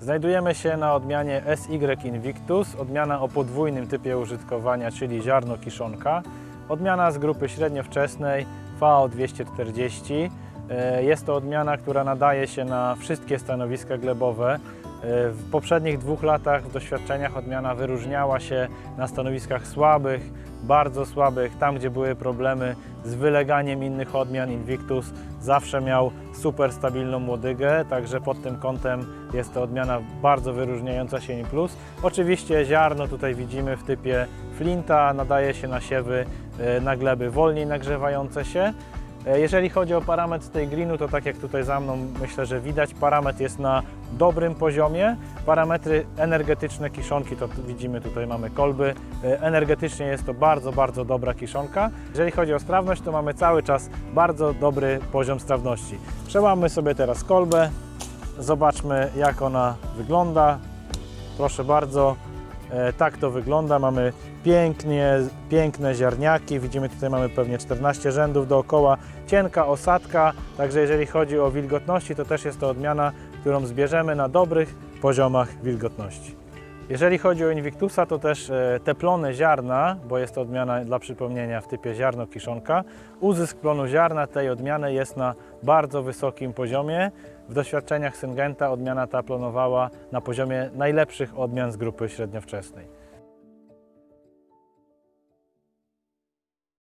Znajdujemy się na odmianie SY Invictus, odmiana o podwójnym typie użytkowania, czyli ziarno kiszonka. Odmiana z grupy średniowczesnej VO240. E, Jest to odmiana, która nadaje się na wszystkie stanowiska glebowe. E, W poprzednich dwóch latach w doświadczeniach odmiana wyróżniała się na stanowiskach słabych, bardzo słabych, tam gdzie były problemy z wyleganiem innych odmian Invictus, zawsze miał super stabilną młodygę, także pod tym kątem jest to odmiana bardzo wyróżniająca się in plus. Oczywiście ziarno tutaj widzimy w typie flinta, nadaje się na siewy e, na gleby wolniej nagrzewające się. E, Jeżeli chodzi o parametr tej greenu, to tak jak tutaj za mną myślę, że widać, parametr jest na dobrym poziomie. Parametry energetyczne kiszonki, to widzimy tutaj mamy kolby. E, Energetycznie jest to bardzo, bardzo dobra kiszonka. Jeżeli chodzi o sprawność, to mamy cały czas bardzo dobry poziom sprawności. Przełammy sobie teraz kolbę, zobaczmy jak ona wygląda. Proszę bardzo, tak to wygląda. Mamy pięknie, piękne ziarniaki. Widzimy tutaj mamy pewnie 14 rzędów dookoła. Cienka osadka, także jeżeli chodzi o wilgotności, to też jest to odmiana, którą zbierzemy na dobrych poziomach wilgotności. Jeżeli chodzi o Invictusa, to też e, te plony ziarna, bo jest to odmiana dla przypomnienia w typie ziarno kiszonka. Uzysk plonu ziarna tej odmiany jest na bardzo wysokim poziomie. W doświadczeniach Syngenta odmiana ta plonowała na poziomie najlepszych odmian z grupy średniowczesnej.